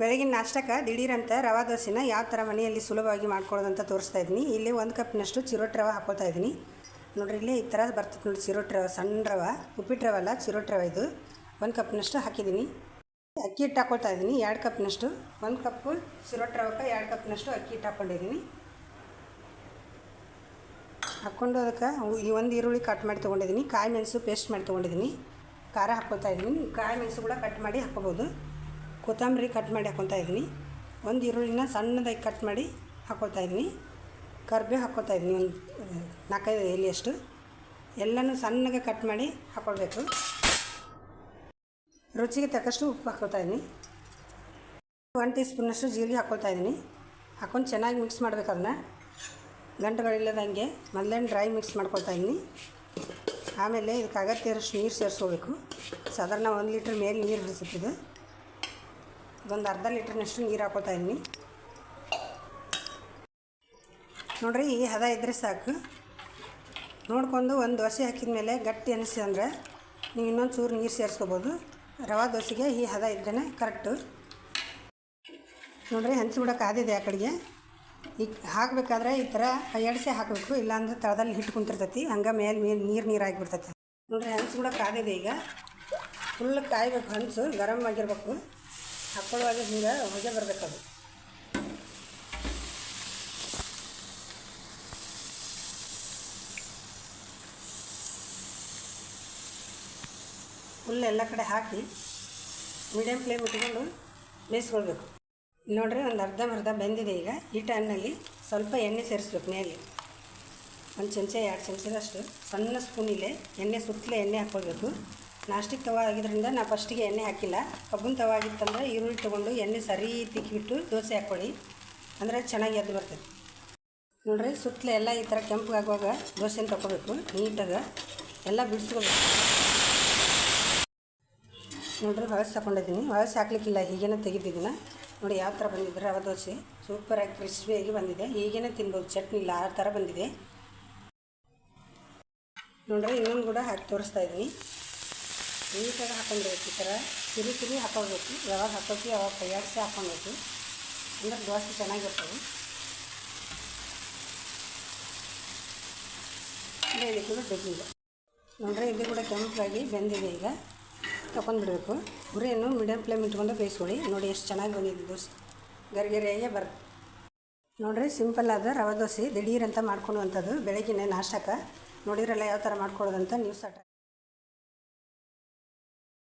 ಬೆಳಗಿನ ನಾಷ್ಟಕ್ಕೆ ದಿಢೀರಂತ ರವಾ ದೋಸೆನ ಯಾವ ಥರ ಮನೆಯಲ್ಲಿ ಸುಲಭವಾಗಿ ಮಾಡ್ಕೊಳ್ಳೋದಂತ ತೋರಿಸ್ತಾ ಇದ್ದೀನಿ. ಇಲ್ಲಿ ಒಂದು ಕಪ್ನಷ್ಟು ಚಿರೋಟ್ ರವೆ ಹಾಕ್ಕೊಳ್ತಾ ಇದ್ದೀನಿ. ನೋಡ್ರಿ, ಇಲ್ಲಿ ಈ ಥರ ಬರ್ತದೆ ನೋಡಿ ಚಿರೋಟ್ ರವೆ, ಸಣ್ಣ ರವೆ ಉಪ್ಪಿಟ್ಟು ರವೆ ಅಲ್ಲ, ಚಿರೋಟ್ ರವೆ ಇದು. ಒಂದು ಕಪ್ನಷ್ಟು ಹಾಕಿದ್ದೀನಿ. ಅಕ್ಕಿ ಹಿಟ್ಟು ಹಾಕ್ಕೊಳ್ತಾ ಇದ್ದೀನಿ, ಎರಡು ಕಪ್ನಷ್ಟು ಒಂದು ಕಪ್ಪು ಚಿರೋಟ್ ರವಕ್ಕೆ, ಎರಡು ಕಪ್ನಷ್ಟು ಅಕ್ಕಿ ಹಿಟ್ಟು ಹಾಕ್ಕೊಂಡಿದ್ದೀನಿ ಹಾಕ್ಕೊಂಡು ಅದಕ್ಕೆ ಈ ಒಂದು ಈರುಳ್ಳಿ ಕಟ್ ಮಾಡಿ ತೊಗೊಂಡಿದ್ದೀನಿ. ಕಾಯಿ ಮೆಣಸು ಪೇಸ್ಟ್ ಮಾಡಿ ತೊಗೊಂಡಿದ್ದೀನಿ. ಖಾರ ಹಾಕ್ಕೊಳ್ತಾ ಇದ್ದೀನಿ. ಕಾಯಿ ಮೆಣಸು ಕೂಡ ಕಟ್ ಮಾಡಿ ಹಾಕ್ಕೋಬೋದು. ಕೊತ್ತಂಬರಿ ಕಟ್ ಮಾಡಿ ಹಾಕ್ಕೊಳ್ತಾ ಇದ್ದೀನಿ. ಒಂದು ಈರುಳ್ಳಿನ ಸಣ್ಣದಾಗಿ ಕಟ್ ಮಾಡಿ ಹಾಕ್ಕೊಳ್ತಾ ಇದ್ದೀನಿ. ಕರ್ಬೇವು ಹಾಕ್ಕೊತಾ ಇದ್ದೀನಿ ಒಂದು ನಾಲ್ಕೈದು ಎಲೆಯಷ್ಟು. ಎಲ್ಲನೂ ಸಣ್ಣಗೆ ಕಟ್ ಮಾಡಿ ಹಾಕ್ಕೊಳ್ಬೇಕು ರುಚಿಗೆ ತಕ್ಕಷ್ಟು ಉಪ್ಪು ಹಾಕ್ಕೊಳ್ತಾ ಇದ್ದೀನಿ. ಒನ್ ಟೀ ಸ್ಪೂನಷ್ಟು ಜೀರಿಗೆ ಹಾಕ್ಕೊಳ್ತಾ ಇದ್ದೀನಿ. ಹಾಕೊಂಡು ಚೆನ್ನಾಗಿ ಮಿಕ್ಸ್ ಮಾಡಬೇಕು ಅದನ್ನ. ಗಂಟುಗಳಿಲ್ಲದಂಗೆ ಮೊದಲೇ ಡ್ರೈ ಮಿಕ್ಸ್ ಮಾಡ್ಕೊಳ್ತಾ ಇದ್ದೀನಿ. ಆಮೇಲೆ ಇದಕ್ಕೆ ಅಗತ್ಯ ಇರೋಷ್ಟು ನೀರು ಸೇರಿಸ್ಕೋಬೇಕು ಸಾಧಾರಣ ಒಂದು ಲೀಟ್ರ್ ಮೇಲೆ ನೀರು ಇಳಿಸುತ್ತಿದೆ ಒಂದು ಅರ್ಧ ಲೀಟ್ರ್ನಷ್ಟು ನೀರು ಹಾಕೋತಾ ಇದ್ದೀನಿ ನೋಡ್ರಿ, ಈ ಹದ ಇದ್ದರೆ ಸಾಕು. ನೋಡ್ಕೊಂಡು ಒಂದು ದೋಸೆ ಹಾಕಿದ ಮೇಲೆ ಗಟ್ಟಿ ಅನಿಸಿ ಅಂದರೆ ನೀವು ಇನ್ನೊಂದು ಚೂರು ನೀರು ಸೇರಿಸ್ಕೋಬೋದು. ರವಾ ದೋಸೆಗೆ ಈ ಹದ ಇದ್ರೇ ಕರೆಕ್ಟು. ನೋಡ್ರಿ, ಹಂಚಿ ಬಿಡೋಕೆ ಆದಿದೆ ಆ ಕಡೆಗೆ. ಈಗ ಹಾಕಬೇಕಾದ್ರೆ ಈ ಥರ ಎಡ್ಸೆ ಹಾಕಬೇಕು, ಇಲ್ಲಾಂದ್ರೆ ತಳದಲ್ಲಿ ಹಿಟ್ಟು ಕುಂತಿರ್ತೈತಿ, ಹಂಗೆ ಮೇಲೆ ಮೇಲೆ ನೀರು ನೀರು ಆಗಿಬಿಡ್ತೈತಿ. ನೋಡ್ರಿ, ಹಂಚು ಬಿಡೋಕೆ ಆದಿದೆ ಈಗ. ಫುಲ್ ಕಾಯಬೇಕು, ಹಂಚು ಗರಮ್ ಆಗಿರ್ಬೇಕು. ಹಾಕ್ಕೊಳ್ಳುವಾಗ ಹಿಂಗೆ ಹೊಗೆ ಬರಬೇಕದು. ಫುಲ್ ಎಲ್ಲ ಕಡೆ ಹಾಕಿ ಮೀಡಿಯಮ್ ಫ್ಲೇಮ್ ಇಟ್ಕೊಂಡು ಬೇಯಿಸ್ಕೊಳ್ಬೇಕು. ನೋಡ್ರಿ ಒಂದು ಅರ್ಧ ಅರ್ಧ ಬೆಂದಿದೆ ಈಗ. ಈ ಟೈಮ್ನಲ್ಲಿ ಸ್ವಲ್ಪ ಎಣ್ಣೆ ಸೇರಿಸ್ಬೇಕು ಮೇಲೆ. ಒಂದು ಚಮಚ, ಎರಡು ಚಮಚದಷ್ಟು ಸಣ್ಣ ಸ್ಪೂನಿಲೆ ಎಣ್ಣೆ, ಸುತ್ತಲೇ ಎಣ್ಣೆ ಹಾಕ್ಕೊಳ್ಬೇಕು. ನಾಷ್ಟಿಕ್ ತವ ಆಗಿದ್ರಿಂದ ನಾ ಫಸ್ಟಿಗೆ ಎಣ್ಣೆ ಹಾಕಿಲ್ಲ. ಕಬ್ಬುನ ತವ ಆಗಿತ್ತಂದ್ರೆ ಈರುಳ್ಳಿ ತೊಗೊಂಡು ಎಣ್ಣೆ ಸರಿ ತಿಕ್ಕಿಬಿಟ್ಟು ದೋಸೆ ಹಾಕ್ಕೊಳ್ಳಿ. ಅಂದರೆ ಚೆನ್ನಾಗಿ ಎದ್ದು ಬರ್ತೈತಿ ನೋಡ್ರಿ ಸುತ್ತಲೇ ಎಲ್ಲ ಈ ಥರ ಕೆಂಪಗಾಗುವಾಗ ದೋಸೆನ ತಗೋಬೇಕು ನೀಟಾಗಿ ಎಲ್ಲ ಬಿಡಿಸ್ಕೋಬೇಕು. ನೋಡ್ರಿ ಹೊಳಸು ಹಾಕೊಂಡಿದ್ದೀನಿ ಹೊಳಸು ಹಾಕ್ಲಿಕ್ಕಿಲ್ಲ, ಹೀಗೇನೆ ತೆಗಿದಿದ್ದೀನಿ. ನೋಡಿ ಯಾವ ಥರ ಬಂದಿದೆ ರವೆ ದೋಸೆ. ಸೂಪರಾಗಿ ಕ್ರಿಸ್ಪಿಯಾಗಿ ಬಂದಿದೆ. ಹೀಗೇನೆ ತಿನ್ಬೋದು. ಚಟ್ನಿ ಇಲ್ಲ, ಆ ಥರ ಬಂದಿದೆ. ನೋಡ್ರಿ ಇನ್ನೊಂದು ಕೂಡ ಹಾಕಿ ತೋರಿಸ್ತಾ ಇದ್ದೀನಿ. ನೀಟಾಗಿ ಹಾಕೊಂಡ್ಬೇಕು ಈ ಥರ. ತಿರಿ ತಿರಿ ಹಾಕೋಬೇಕು ಯಾವಾಗ ಹಾಕೋತಿ ಯಾವಾಗ ಕೈಯಾಡಿಸಿ ಹಾಕ್ಕೊಳ್ಬೇಕು. ಅಂದ್ರೆ ದೋಸೆ ಚೆನ್ನಾಗಿರ್ತವೆ ಕೂಡ ಡೆಗ್ಗಿಲ್ಲ ನೋಡ್ರಿ, ಇದು ಕೂಡ ಕೆಂಪಾಗಿ ಬೆಂದಿದೆ ಈಗ. ತೊಗೊಂಡ್ಬಿಡ್ಬೇಕು ಉರಿಯನ್ನು ಮೀಡಿಯಮ್ ಫ್ಲೇಮ್ ಇಟ್ಕೊಂಡು ಬೇಯಿಸ್ಕೊಳ್ಳಿ. ನೋಡಿ ಎಷ್ಟು ಚೆನ್ನಾಗಿ ಬಂದಿದೆ ದೋಸೆ. ಗರಿಗರಿಯಾಗೆ ಬರುತ್ತೆ ನೋಡ್ರಿ ಸಿಂಪಲ್ ಆದ ರವೆ ದೋಸೆ. ದಿಢೀರ್ ಅಂತ ಮಾಡ್ಕೊಳ್ಳುವಂಥದ್ದು ಬೆಳಗಿನ ನಾಷ್ಟಕ್ಕೆ ನೋಡಿರಲ್ಲ ಯಾವ ಥರ ಮಾಡ್ಕೊಳ್ಳೋದಂತ ನೀವು ಸಟ